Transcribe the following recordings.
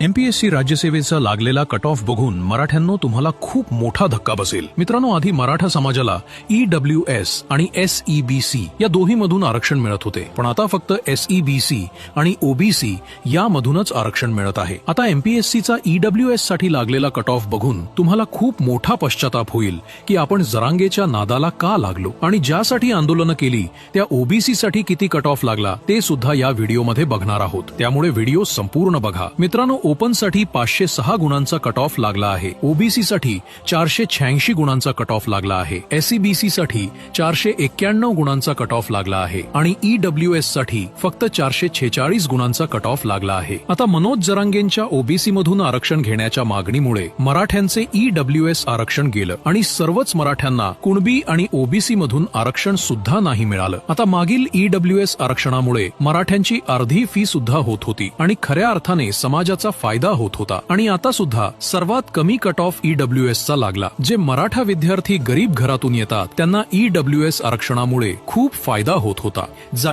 MPSC राज्यसेवेचा लागलेला cut off बघून मराठ्यांनो तुम्हाला खूप मोठा धक्का बसेल. मित्रांनो आधी मराठा समाजाला ई डब्ल्यू एस आणि एस ई बी सी या दोन्हीमधून आरक्षण मिळत होते. पण आता फक्त एस ई बी सी आणि ओबीसी यामधूनच आरक्षण मिळत आहे. आता एमपीएससीचा डब्ल्यू एससाठी लागलेला कट ऑफ बघून तुम्हाला खूप मोठा पश्चाताप होईल की आपण जरांगेच्या नादाला का लागलो? आणि ज्यासाठी आंदोलनं केली त्या ओबीसी साठी किती कट ऑफ लागला ते सुद्धा या व्हिडिओमध्ये बघणार आहोत. त्यामुळे व्हिडिओ संपूर्ण बघा. मित्रांनो ओपनसाठी पाचशे सहा गुणांचा कट ऑफ लागला आहे. ओबीसी साठी चारशे शहाऐंशी गुणांचा कट ऑफ लागला आहे. एसईबीसी साठी चारशे एक्क्याण्णव गुणांचा कट ऑफ लागला आहे. आणि ईडब्ल्यू एससाठी फक्त चारशे छेचाळीस गुणांचा कट ऑफ लागला आहे. आता मनोज जरांगेंच्या ओबीसी मधून आरक्षण घेण्याच्या मागणीमुळे मराठ्यांचे ईडब्ल्यू एस आरक्षण गेलं आणि सर्वच मराठ्यांना कुणबी आणि ओबीसी मधून आरक्षण सुद्धा नाही मिळालं. आता मागील ईडब्ल्यू एस आरक्षणामुळे मराठ्यांची अर्धी फी सुद्धा होत होती आणि खऱ्या अर्थाने समाजाचा फायदा होत होता. आणि आता सुद्धा सर्वात कमी कट ऑफ ईडब्ल्यू एस चा लागला जे मराठा विद्यार्थी गरीब घरातून येतात. त्यांना ईडब्ल्यू एस आरक्षणामुळे खूप फायदा होत होता.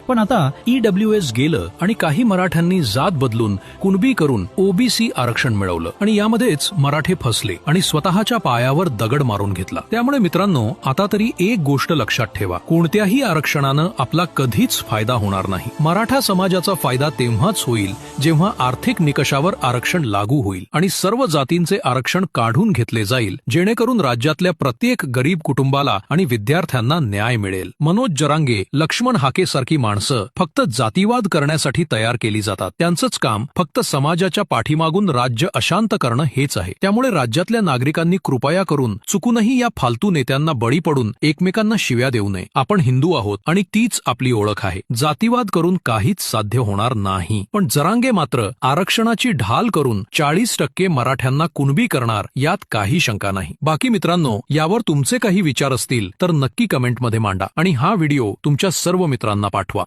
पण आता ईडब्ल्यू एस गेलं आणि काही मराठ्यांनी जात बदलून कुणबी करून ओबीसी आरक्षण मिळवलं. आणि यामध्येच मराठे फसले आणि स्वतःच्या पायावर दगड मारून घेतला. त्यामुळे मित्रांनो आता तरी एक गोष्ट लक्षात ठेवा. कोणत्याही आरक्षणानं आपला कधीच फायदा होणार नाही. मराठा समाजाचा फायदा तेव्हाच होईल जेव्हा आर्थिक निकषावर आरक्षण लागू होईल आणि सर्व जातींचे आरक्षण काढून घेतले जाईल जेणेकरून राज्यातल्या प्रत्येक गरीब कुटुंबाला आणि विद्यार्थ्यांना न्याय मिळेल. मनोज जरांगे लक्ष्मण हाके सारखी माणसं फक्त जातीवाद करण्यासाठी तयार केली जातात. त्यांचंच काम फक्त समाजाच्या पाठीमागून राज्य अशांत करणं हेच आहे. त्यामुळे राज्यातल्या नागरिकांनी कृपया करून चुकूनही या फालतू नेत्यांना बळी पडून एकमेकांना शिव्या देऊ नये. आपण हिंदू आहोत आणि तीच आपली ओळख आहे. जातीवाद करून काहीच साध्य होणार नाही. पण जरांगे मात्र आरक्षणाची ढाल करून चाळीस टक्के मराठ्यांना कुणबी करणार यात काही शंका नाही. बाकी मित्रांनो यावर तुमचे काही विचार असतील तर नक्की कमेंटमध्ये मांडा आणि हा व्हिडिओ तुमच्या सर्व मित्रांना पाठवा.